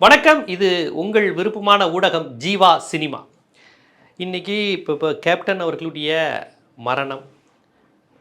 வணக்கம். இது உங்கள் விருப்பமான ஊடகம் ஜீவா சினிமா. இன்னைக்கு இப்போ இப்போ கேப்டன் அவர்களுடைய மரணம்.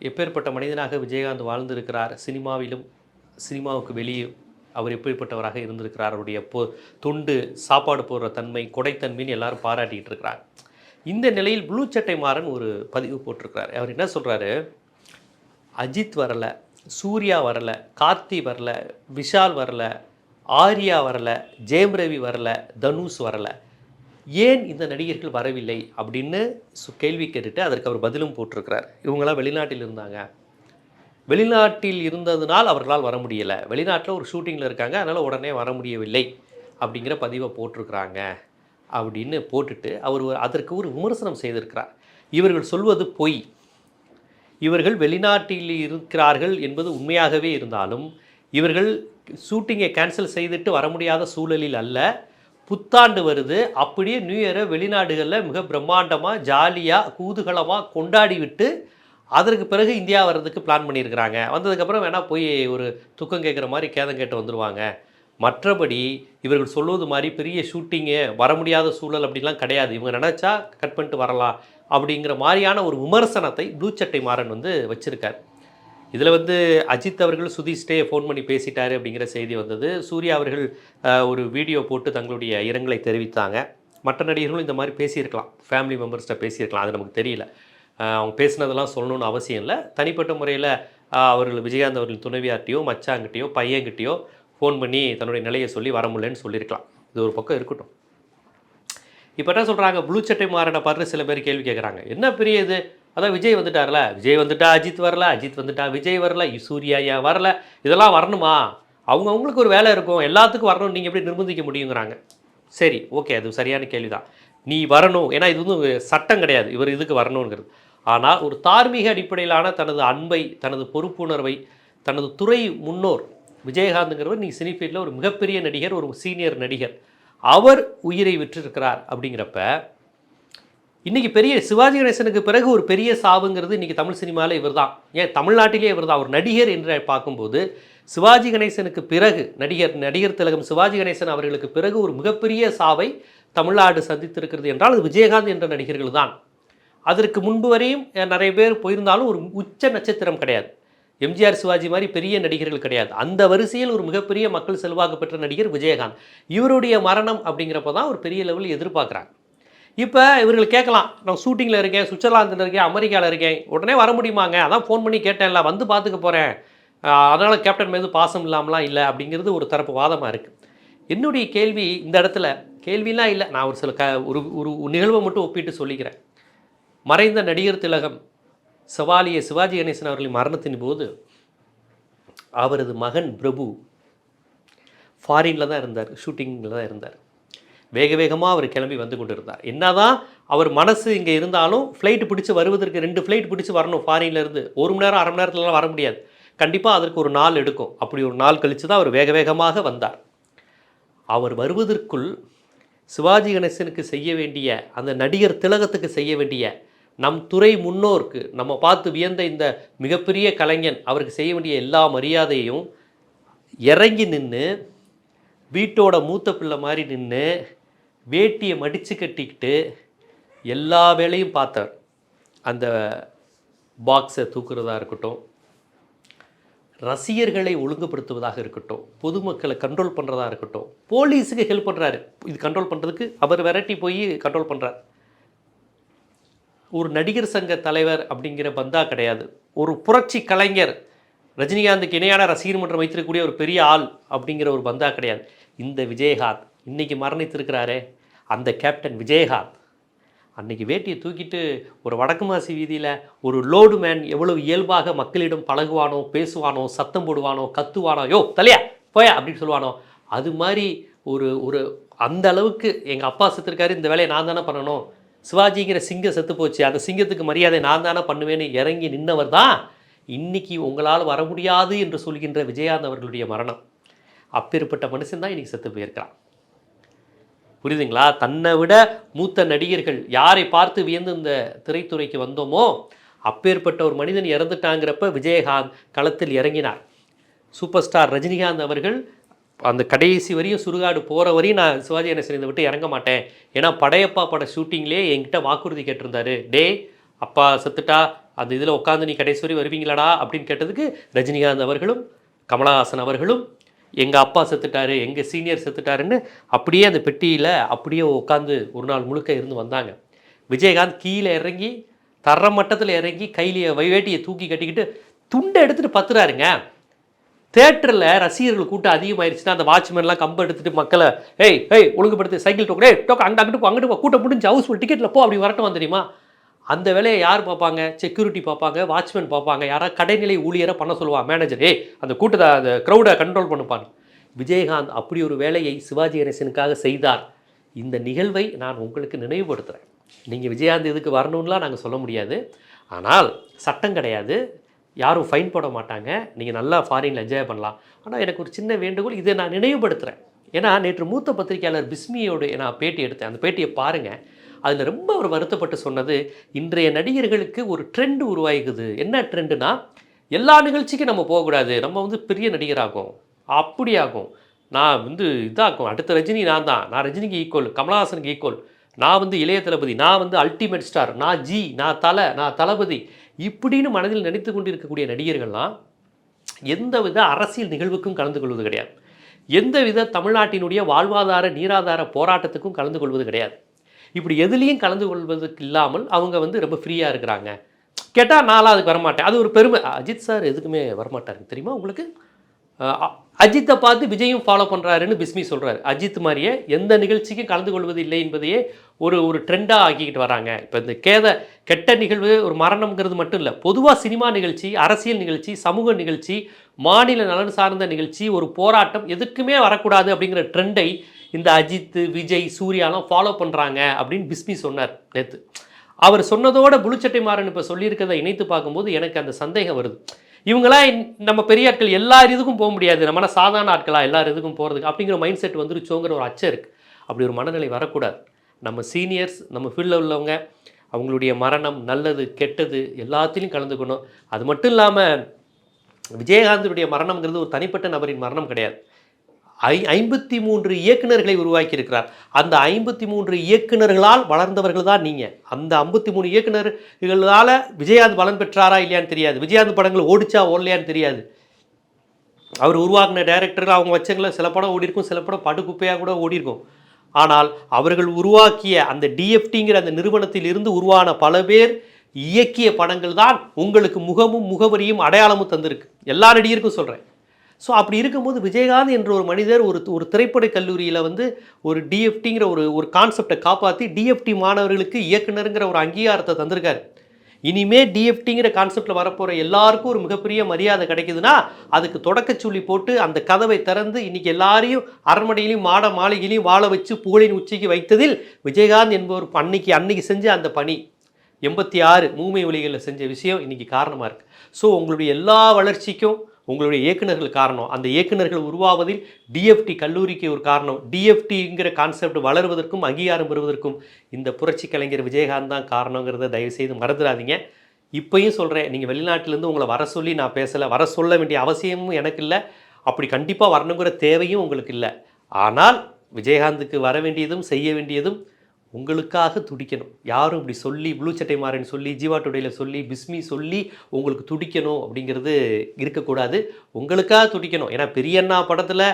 எப்பேற்பட்ட மனிதனாக விஜயகாந்த் வாழ்ந்திருக்கிறார்? சினிமாவிலும் சினிமாவுக்கு வெளியே அவர் எப்படிப்பட்டவராக இருந்திருக்கிறார்? அவருடைய பொ தொண்டு சாப்பாடு போடுற தன்மை கொடைத்தன்மைன்னு எல்லாரும் பாராட்டிகிட்டு இருக்கிறார் இந்த நிலையில் ப்ளூ சட்டை மாறன் ஒரு பதிவு போட்டிருக்கிறார். அவர் என்ன சொல்கிறாரு அஜித் வரல சூர்யா வரல கார்த்தி வரல விஷால் வரல ஆர்யா வரல ஜெயம் ரவி வரல தனுஷ் வரல. ஏன் இந்த நடிகர்கள் வரவில்லை அப்படின்னு சு- கேள்வி கேட்டுட்டு அதற்கு அவர் பதிலும் போட்டிருக்கிறார். இவங்களாம் வெளிநாட்டில் இருந்தாங்க. வெளிநாட்டில் இருந்ததுனால் அவர்களால் வர முடியலை. வெளிநாட்டில் ஒரு ஷூட்டிங்கில் இருக்காங்க. அதனால் உடனே வர முடியவில்லை அப்படிங்கிற பதிவை போட்டிருக்கிறாங்க அப்படின்னு போட்டுட்டு அவர் ஒரு- அதற்கு ஒரு விமர்சனம் செய்திருக்கிறார். இவர்கள் சொல்வது பொய். இவர்கள் வெளிநாட்டில் இருக்கிறார்கள் என்பது உண்மையாகவே இருந்தாலும் இவர்கள் ஷூட்டிங்கை கேன்சல் செய்துட்டு வர முடியாத சூழலில் அல்ல. புத்தாண்டு வருது. அப்படியே நியூ இயரை வெளிநாடுகளில் மிக பிரம்மாண்டமாக ஜாலியாக கூதுகலமாக கொண்டாடி விட்டு அதற்கு பிறகு இந்தியா வர்றதுக்கு பிளான் பண்ணியிருக்கிறாங்க. வந்ததுக்கப்புறம் வேணால் போய் ஒரு துக்கம் கேட்குற மாதிரி கேதம் கேட்டு வந்துடுவாங்க மற்றபடி இவர்கள் சொல்வது மாதிரி பெரிய ஷூட்டிங்கு வர முடியாத சூழல் அப்படிலாம் கிடையாது. இவங்க நினச்சா கட் பண்ணிட்டு வரலாம் அப்படிங்கிற மாதிரியான ஒரு விமர்சனத்தை ப்ளூ சட்டை மாறன் வந்து வச்சுருக்கார். இதில் வந்து அஜித் அவர்கள் சுதீஷ்டே ஃபோன் பண்ணி பேசிட்டாரு அப்படிங்கிற செய்தி வந்தது. சூர்யா அவர்கள் ஒரு வீடியோ போட்டு தங்களுடைய இரங்கலை தெரிவித்தாங்க. மற்ற நடிகர்களும் இந்த மாதிரி பேசியிருக்கலாம். ஃபேமிலி மெம்பர்ஸ்கிட்ட பேசியிருக்கலாம். அது நமக்கு தெரியல. அவங்க பேசினதெல்லாம் சொல்லணும்னு அவசியம் இல்லை. தனிப்பட்ட முறையில் அவர்கள் விஜயகாந்த் அவர்கள் துணைவியார்ட்டையோ மச்சாங்கிட்டேயோ பையன்கிட்டயோ ஃபோன் பண்ணி தன்னுடைய நிலையை சொல்லி வர முடியலன்னு சொல்லியிருக்கலாம். இது ஒரு பக்கம் இருக்கட்டும். இப்போ என்ன சொல்கிறாங்க ப்ளூ சட்டை மாறனை பார்த்து சில பேர் கேள்வி கேட்குறாங்க என்ன பெரிய இது? அதான் விஜய் வந்துட்டார்ல. விஜய் வந்துட்டா அஜித் வரல அஜித் வந்துட்டா விஜய் வரல சூர்யா ஏன் வரல இதெல்லாம் வரணுமா? அவங்க அவங்களுக்கு ஒரு வேலை இருக்கும். எல்லாத்துக்கும் வரணும். நீங்கள் எப்படி நிர்பந்திக்க முடியுங்கிறாங்க. சரி ஓகே அது சரியான கேள்வி தான் நீ வரணும். ஏன்னா இது வந்து சட்டம் கிடையாது. இவர் இதுக்கு வரணுங்கிறது. ஆனால் ஒரு தார்மீக அடிப்படையிலான தனது அன்பை தனது பொறுப்புணர்வை தனது துறை முன்னோர் விஜயகாந்துங்கிறவர் நீ சினிஃபீல்டில் ஒரு மிகப்பெரிய நடிகர் ஒரு சீனியர் நடிகர். அவர் உயிரை விற்றிருக்கிறார் அப்படிங்கிறப்ப இன்றைக்கி பெரிய சிவாஜி கணேசனுக்கு பிறகு ஒரு பெரிய சாவுங்கிறது இன்றைக்கி தமிழ் சினிமாவில் இவர் தான் ஏன்? தமிழ்நாட்டிலே இவர் தான் ஒரு நடிகர் என்று பார்க்கும்போது சிவாஜி கணேசனுக்கு பிறகு நடிகர் நடிகர் திலகம் சிவாஜி கணேசன் அவர்களுக்கு பிறகு ஒரு மிகப்பெரிய சாவை தமிழ்நாடு சந்தித்திருக்கிறது என்றால் அது விஜயகாந்த் என்ற நடிகர்கள் தான் அதற்கு முன்பு வரையும் நிறைய பேர் போயிருந்தாலும் ஒரு உச்ச நட்சத்திரம் கிடையாது. எம்ஜிஆர் சிவாஜி மாதிரி பெரிய நடிகர்கள் கிடையாது. அந்த வரிசையில் ஒரு மிகப்பெரிய மக்கள் செல்வாக்கு பெற்ற நடிகர் விஜயகாந்த். இவருடைய மரணம் அப்படிங்கிறப்ப தான் ஒரு பெரிய லெவலில் எதிர்பார்க்குறாங்க இப்போ இவர்கள் கேட்கலாம் நான் ஷூட்டிங்கில் இருக்கேன் சுவிட்சர்லாந்தில் இருக்கேன் அமெரிக்காவில் இருக்கேன். உடனே வர முடியுமாங்க? அதான் ஃபோன் பண்ணி கேட்டேன்ல வந்து பார்த்துக்க போகிறேன் அதனால் கேப்டன் மீது பாசம் இல்லாமலாம் இல்லை அப்படிங்கிறது ஒரு தரப்பு வாதமாக இருக்குது என்னுடைய கேள்வி இந்த இடத்துல கேள்விலாம் இல்லை. நான் ஒரு சில க ஒரு ஒரு நிகழ்வை மட்டும் ஒப்பிட்டு சொல்லிக்கிறேன். மறைந்த நடிகர் திலகம் சவாலிய சிவாஜி கணேசன் அவர்களின் மரணத்தின் போது அவரது மகன் பிரபு ஃபாரினில் தான் இருந்தார் ஷூட்டிங்கில் தான் இருந்தார். வேக வேகமாக அவர் கிளம்பி வந்து கொண்டு இருந்தார் என்னதான் அவர் மனசு இங்கே இருந்தாலும் ஃப்ளைட் பிடிச்சி வருவதற்கு ரெண்டு ஃப்ளைட் பிடிச்சி வரணும் ஃபாரின்லேருந்து ஒரு மணி நேரம் அரை மணி நேரத்துலலாம் வர முடியாது. கண்டிப்பாக அதற்கு ஒரு நாள் எடுக்கும். அப்படி ஒரு நாள் கழித்து தான் அவர் வேக வேகமாக வந்தார். அவர் வருவதற்குள் சிவாஜி கணேசனுக்கு செய்ய வேண்டிய அந்த நடிகர் திலகத்துக்கு செய்ய வேண்டிய நம் துறை முன்னோருக்கு நம்ம பார்த்து வியந்த இந்த மிகப்பெரிய கலைஞன் அவருக்கு செய்ய வேண்டிய எல்லா மரியாதையும் இறங்கி நின்று வீட்டோட மூத்த பிள்ளை மாதிரி நின்று வேட்டியை மடித்து கட்டிக்கிட்டு எல்லா வேலையும் பார்த்தார் அந்த பாக்ஸை தூக்குறதா இருக்கட்டும் ரசிகர்களை ஒழுங்குபடுத்துவதாக இருக்கட்டும் பொதுமக்களை கண்ட்ரோல் பண்ணுறதா இருக்கட்டும் போலீஸுக்கு ஹெல்ப் பண்ணுறாரு இது கண்ட்ரோல் பண்ணுறதுக்கு அவர் விரட்டி போய் கண்ட்ரோல் பண்ணுறார் ஒரு நடிகர் சங்க தலைவர் அப்படிங்கிற பந்தா கிடையாது. ஒரு புரட்சி கலைஞர் ரஜினிகாந்துக்கு இணையான ரசிகர் மன்றம் வைத்திருக்கக்கூடிய ஒரு பெரிய ஆள் அப்படிங்கிற ஒரு பந்தா கிடையாது. இந்த விஜயகாந்த் இன்றைக்கி மரணித்திருக்கிறாரே. அந்த கேப்டன் விஜயகாந்த். அன்னைக்கு வேட்டியை தூக்கிட்டு ஒரு வடக்கு மாசி வீதியில் ஒரு லோடு மேன் எவ்வளவு இயல்பாக மக்களிடம் பழகுவானோ பேசுவானோ சத்தம் போடுவானோ கத்துவானோ யோ தலையா போயா அப்படின்னு சொல்லுவானோ. அது மாதிரி ஒரு ஒரு அந்த அளவுக்கு எங்கள் அப்பா செத்துருக்காரு இந்த வேலையை நான் தானே பண்ணணும். சிவாஜிங்கிற சிங்கம் செத்து போச்சு அந்த சிங்கத்துக்கு மரியாதை நான் தானே பண்ணுவேன்னு இறங்கி நின்னவர் தான் இன்றைக்கி உங்களால் வர முடியாது என்று சொல்கின்ற விஜயாந்த் அவர்களுடைய மரணம். அப்பேற்பட்ட மனுஷன் தான் இன்றைக்கி செத்து போயிருக்கிறான். புரியுதுங்களா? தன்னை விட மூத்த நடிகர்கள் யாரை பார்த்து வியந்து இந்த திரைத்துறைக்கு வந்தோமோ அப்பேற்பட்ட ஒரு மனிதன் இறந்துட்டாங்கிறப்ப விஜயகாந்த் களத்தில் இறங்கினார். சூப்பர் ஸ்டார் ரஜினிகாந்த் அவர்கள் அந்த கடைசி வரையும் சுடுகாடு போகிற வரையும் நான் சிவாஜி கணேசனை விட்டு இறங்க மாட்டேன். ஏன்னா படையப்பா பட ஷூட்டிங்லேயே என்கிட்ட வாக்குறுதி கேட்டிருந்தாரு. டே அப்பா செத்துட்டா அந்த இதில் உட்காந்து நீ கடைசி வரை வருவீங்களாடா? அப்படின்னு கேட்டதுக்கு ரஜினிகாந்த் அவர்களும் கமலஹாசன் அவர்களும் எங்கள் அப்பா செத்துட்டாரு எங்கள் சீனியர் செத்துட்டாருன்னு அப்படியே அந்த பெட்டியில் அப்படியே உட்காந்து ஒரு நாள் முழுக்க இருந்து வந்தாங்க. விஜயகாந்த் கீழே இறங்கி தர மட்டத்தில் இறங்கி கையிலேயே வைவேட்டியை தூக்கி கட்டிக்கிட்டு துண்டை எடுத்துகிட்டு பத்துறாருங்க. தேட்டரில் ரசிகர்கள் கூட்டம் அதிகமாயிருச்சுன்னா அந்த வாட்ச்மேன்லாம் கம்பு எடுத்துட்டு மக்களை ஏய் ஏய் ஒழுங்குபடுத்து சைக்கிள் டோக்கே டோக்க அங்கே அங்கிட்டு போ அங்கிட்டு போ கூட்டம் முடிஞ்சு ஹவுஸ் ஃபுல் டிக்கெட்டில் போ அப்படி வரட்டும் தெரியுமா? அந்த வேலையை யார் பார்ப்பாங்க? செக்யூரிட்டி பார்ப்பாங்க வாட்ச்மேன் பார்ப்பாங்க. யாராவது கடைநிலை ஊழியரை பண்ண சொல்லுவாள் மேனேஜரே அந்த கூட்டத்தை அந்த க்ரௌடை கண்ட்ரோல் பண்ணுப்பாங்க விஜயகாந்த் அப்படி ஒரு வேலையை சிவாஜி கணேசனுக்காக செய்தார். இந்த நிகழ்வை நான் உங்களுக்கு நினைவுபடுத்துகிறேன் நீங்கள் விஜயகாந்த் இதுக்கு வரணும்லாம் நாங்கள் சொல்ல முடியாது. ஆனால் சட்டம் கிடையாது. யாரும் ஃபைன் போட மாட்டாங்க. நீங்கள் நல்லா ஃபாரினில் என்ஜாய் பண்ணலாம். ஆனால் எனக்கு ஒரு சின்ன வேண்டுகோள் இதை நான் நினைவுபடுத்துகிறேன் ஏன்னா நேற்று மூத்த பத்திரிகையாளர் பிஸ்மியோடு நான் பேட்டி எடுத்தேன். அந்த பேட்டியை பாருங்கள் அதில் ரொம்ப அவர் வருத்தப்பட்டு சொன்னது இன்றைய நடிகர்களுக்கு ஒரு ட்ரெண்ட் உருவாகுது என்ன ட்ரெண்டுனா எல்லா நிகழ்ச்சிக்கும் நம்ம போகக்கூடாது. நம்ம வந்து பெரிய நடிகராகும். அப்படி ஆகும். நான் வந்து இதாகும். அடுத்த ரஜினி நான் தான். நான் ரஜினிக்கு ஈக்குவல் கமலஹாசனுக்கு ஈக்குவல் நான் வந்து இளைய தளபதி. நான் வந்து அல்டிமேட் ஸ்டார் நான் ஜி நான் தலை நான் தளபதி. இப்படின்னு மனதில் நினைத்து கொண்டிருக்கக்கூடிய நடிகர்கள்லாம் எந்த வித அரசியல் நிகழ்வுக்கும் கலந்து கொள்வது கிடையாது. எந்த வித தமிழ்நாட்டினுடைய வாழ்வாதார நீராதார போராட்டத்துக்கும் கலந்து கொள்வது கிடையாது. இப்படி எதுலேயும் கலந்து கொள்வதற்கு இல்லாமல் அவங்க வந்து ரொம்ப ஃப்ரீயாக இருக்கிறாங்க. கேட்டால் நான்லாம் அதுக்கு வரமாட்டேன். அது ஒரு பெருமை. அஜித் சார் எதுக்குமே வரமாட்டாருங்க தெரியுமா உங்களுக்கு? அ- அஜித்தை பார்த்து விஜயும் ஃபாலோ பண்ணுறாருன்னு பிஸ்மி சொல்கிறாரு அஜித் மாதிரியே எந்த நிகழ்ச்சிக்கும் கலந்து கொள்வது இல்லை என்பதையே ஒரு ஒரு ட்ரெண்டாக ஆக்கிக்கிட்டு வராங்க. இப்போ இந்த கேத கெட்ட நிகழ்வு ஒரு மரணம்ங்கிறது மட்டும் இல்லை. பொதுவாக சினிமா நிகழ்ச்சி அரசியல் நிகழ்ச்சி சமூக நிகழ்ச்சி மாநில நலன் சார்ந்த நிகழ்ச்சி ஒரு போராட்டம் எதுக்குமே வரக்கூடாது அப்படிங்கிற ட்ரெண்டை இந்த அஜித் விஜய் சூர்யாலாம் ஃபாலோ பண்ணுறாங்க அப்படின்னு பிஸ்மி சொன்னார் நேற்று அவர் சொன்னதோட புளுச்சட்டை மாறன் இப்போ சொல்லியிருக்கிறத இணைத்து பார்க்கும்போது எனக்கு அந்த சந்தேகம் வருது. இவங்களாம் நம்ம பெரிய ஆட்கள் எல்லா இதுக்கும் போக முடியாது. நம்மளாம் சாதாரண ஆட்களாக எல்லா இதுக்கும் போகிறதுக்கு அப்படிங்கிற மைண்ட் செட் வந்துருச்சோங்கிற ஒரு அச்சம் இருக்குது அப்படி ஒரு மனநிலை வரக்கூடாது. நம்ம சீனியர்ஸ் நம்ம ஃபீல்டில் உள்ளவங்க அவங்களுடைய மரணம் நல்லது கெட்டது எல்லாத்திலையும் கலந்துக்கணும். அது மட்டும் இல்லாமல் விஜயகாந்தனுடைய மரணம்ங்கிறது ஒரு தனிப்பட்ட நபரின் மரணம் கிடையாது. ஐ ஐம்பத்தி மூன்று இயக்குனர்களை உருவாக்கி இருக்கிறார் அந்த ஐம்பத்தி மூன்று இயக்குனர்களால் வளர்ந்தவர்கள் தான் நீங்கள் அந்த ஐம்பத்தி மூணு இயக்குனர்களால் விஜயகாந்த் பலன் பெற்றாரா இல்லையான்னு தெரியாது. விஜயகாந்த் படங்கள் ஓடிச்சா ஓடலையான்னு தெரியாது. அவர் உருவாக்கின டைரக்டர்கள் அவங்க வச்சங்கள சில படம் ஓடி இருக்கும் சில படம் படுகுப்பையாக கூட ஓடி இருக்கும். ஆனால் அவர்கள் உருவாக்கிய அந்த டிஎஃப்டிங்கிற அந்த நிறுவனத்தில் இருந்து உருவான பல பேர் இயக்கிய படங்கள் தான் உங்களுக்கு முகமும் முகவரியும் அடையாளமும் தந்திருக்கு. எல்லா நடிகருக்கும் சொல்கிறேன் ஸோ அப்படி இருக்கும்போது விஜயகாந்த் என்ற ஒரு மனிதர் ஒரு ஒரு திரைப்பட கல்லூரியில் வந்து ஒரு டிஎஃப்டிங்கிற ஒரு ஒரு கான்செப்டை காப்பாற்றி டிஎஃப்டி மாணவர்களுக்கு இயக்குனருங்கிற ஒரு அங்கீகாரத்தை தந்திருக்காரு. இனிமே டிஎஃப்டிங்கிற கான்செப்டில் வரப்போகிற எல்லாருக்கும் ஒரு மிகப்பெரிய மரியாதை கிடைக்குதுன்னா அதுக்கு தொடக்கச்சொல்லி போட்டு அந்த கதவை திறந்து இன்னைக்கு எல்லாரையும் அரண்மனையிலையும் மாட மாளிகையிலையும் வாழ வச்சு புகழின் உச்சிக்கு வைத்ததில் விஜயகாந்த் என்பவர் அன்னைக்கு அன்னைக்கு செஞ்ச அந்த பணி. எண்பத்தி ஆறு மூமை ஒலிகளில் செஞ்ச விஷயம் இன்றைக்கி காரணமாக இருக்குது ஸோ உங்களுடைய எல்லா வளர்ச்சிக்கும் உங்களுடைய இயக்குனர்கள் காரணம். அந்த இயக்குநர்கள் உருவாவதில் டிஎஃப்டி கல்லூரிக்கு ஒரு காரணம். டிஎஃப்டிங்கிற கான்செப்ட் வளருவதற்கும் அங்கீகாரம் பெறுவதற்கும் இந்த புரட்சி கலைஞர் விஜயகாந்த் தான் காரணங்கிறத தயவுசெய்து மறந்துடாதீங்க. இப்போயும் சொல்கிறேன் நீங்கள் வெளிநாட்டிலேருந்து உங்களை வர சொல்லி நான் பேசலை வர சொல்ல வேண்டிய அவசியமும் எனக்கு இல்லை. அப்படி கண்டிப்பாக வரணுங்கிற தேவையும் உங்களுக்கு இல்லை. ஆனால் விஜயகாந்துக்கு வர வேண்டியதும் செய்ய வேண்டியதும் உங்களுக்காக துடிக்கணும். யாரும் இப்படி சொல்லி ப்ளூ சட்டை மாறன் சொல்லி ஜீவா டுடேயில் சொல்லி பிஸ்மி சொல்லி உங்களுக்கு துடிக்கணும் அப்படிங்கிறது இருக்கக்கூடாது. உங்களுக்காக துடிக்கணும். ஏன்னா பெரியண்ணா படத்தில்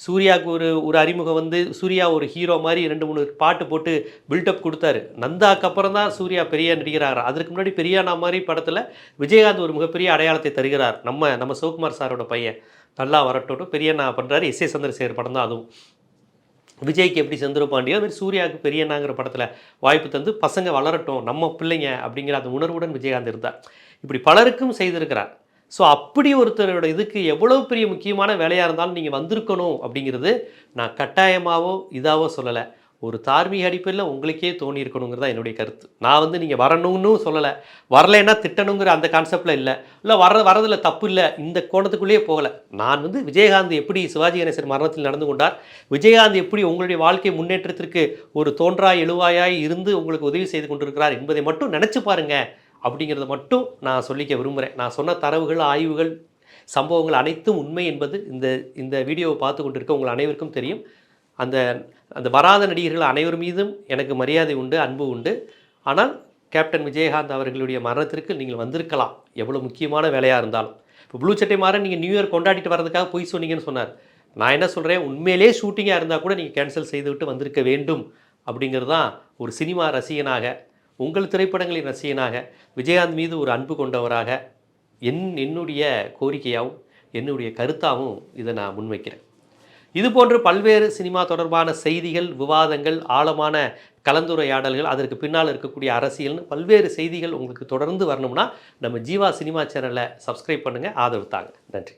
சூர்யாவுக்கு ஒரு ஒரு அறிமுகம் வந்து சூர்யா ஒரு ஹீரோ மாதிரி ரெண்டு மூணு பாட்டு போட்டு பில்டப் கொடுத்தாரு. நந்தாக்கு அப்புறம் தான் சூர்யா பெரிய நடிகராகிறார் அதற்கு முன்னாடி பெரியண்ணா மாதிரி படத்தில் விஜயகாந்த் ஒரு மிகப்பெரிய அடையாளத்தை தருகிறார். நம்ம நம்ம சிவகுமார் சாரோட பையன். நல்லா வரட்டும் பெரியண்ணா பண்ணுறாரு எஸ் ஏ சந்திரசேகர் படம் தான் அதுவும். விஜய்க்கு எப்படி செந்திரபாண்டியோ அது சூர்யாவுக்கு பெரியண்ணாங்கிற படத்தில் வாய்ப்பு தந்து பசங்க வளரட்டும் நம்ம பிள்ளைங்க அப்படிங்கிற அந்த உணர்வுடன் விஜயகாந்த் இருந்தார். இப்படி பலருக்கும் செய்திருக்கிறார். ஸோ அப்படி ஒருத்தரோட இதுக்கு எவ்வளோ பெரிய முக்கியமான வேலையாக இருந்தாலும் நீங்கள் வந்திருக்கணும் அப்படிங்கிறது நான் கட்டாயமாகவோ இதாகவோ சொல்லலை. ஒரு தார்மீக அடிப்படையில் உங்களுக்கே தோணியிருக்கணுங்கிறது தான் என்னுடைய கருத்து. நான் வந்து நீங்கள் வரணும்னு சொல்லலை. வரலைன்னா திட்டணுங்கிற அந்த கான்செப்டில் இல்லை. இல்லை வர வரதில் தப்பு இல்லை. இந்த கோணத்துக்குள்ளேயே போகலை. நான் வந்து விஜயகாந்த் எப்படி சிவாஜி கணேசன் மரணத்தில் நடந்து கொண்டார்? விஜயகாந்த் எப்படி உங்களுடைய வாழ்க்கை முன்னேற்றத்திற்கு ஒரு தோன்றாய் எழுவாயாய் இருந்து உங்களுக்கு உதவி செய்து கொண்டிருக்கிறார் என்பதை மட்டும் நினச்சி பாருங்கள் அப்படிங்கிறத மட்டும் நான் சொல்லிக்க விரும்புகிறேன் நான் சொன்ன தரவுகள் ஆய்வுகள் சம்பவங்கள் அனைத்தும் உண்மை என்பது இந்த இந்த வீடியோவை பார்த்து கொண்டிருக்க உங்கள் அனைவருக்கும் தெரியும். அந்த அந்த வராத நடிகர்கள் அனைவர் மீதும் எனக்கு மரியாதை உண்டு அன்பு உண்டு. ஆனால் கேப்டன் விஜயகாந்த் அவர்களுடைய மரணத்திற்கு நீங்கள் வந்திருக்கலாம். எவ்வளோ முக்கியமான வேலையாக இருந்தாலும். இப்போ ப்ளூ சட்டை மாற நீங்கள் நியூ இயர் கொண்டாடிட்டு வரதுக்காக போய் சொன்னீங்கன்னு சொன்னார். நான் என்ன சொல்கிறேன் உண்மையிலே ஷூட்டிங்காக இருந்தால் கூட நீங்கள் கேன்சல் செய்துவிட்டு வந்திருக்க வேண்டும். அப்படிங்கிறது தான் ஒரு சினிமா ரசிகனாக உங்கள் திரைப்படங்களின் ரசிகனாக விஜயகாந்த் மீது ஒரு அன்பு கொண்டவராக என் என்னுடைய கோரிக்கையாகவும் என்னுடைய கருத்தாகவும் இதை நான் முன்வைக்கிறேன். இது போன்று பல்வேறு சினிமா தொடர்பான செய்திகள் விவாதங்கள் ஆழமான கலந்துரையாடல்கள் அதற்கு பின்னால் இருக்கக்கூடிய அரசியல்னு பல்வேறு செய்திகள் உங்களுக்கு தொடர்ந்து வரணும்னா நம்ம ஜீவா சினிமா சேனலை சப்ஸ்கிரைப் பண்ணுங்கள் ஆதரவு தாங்க. நன்றி.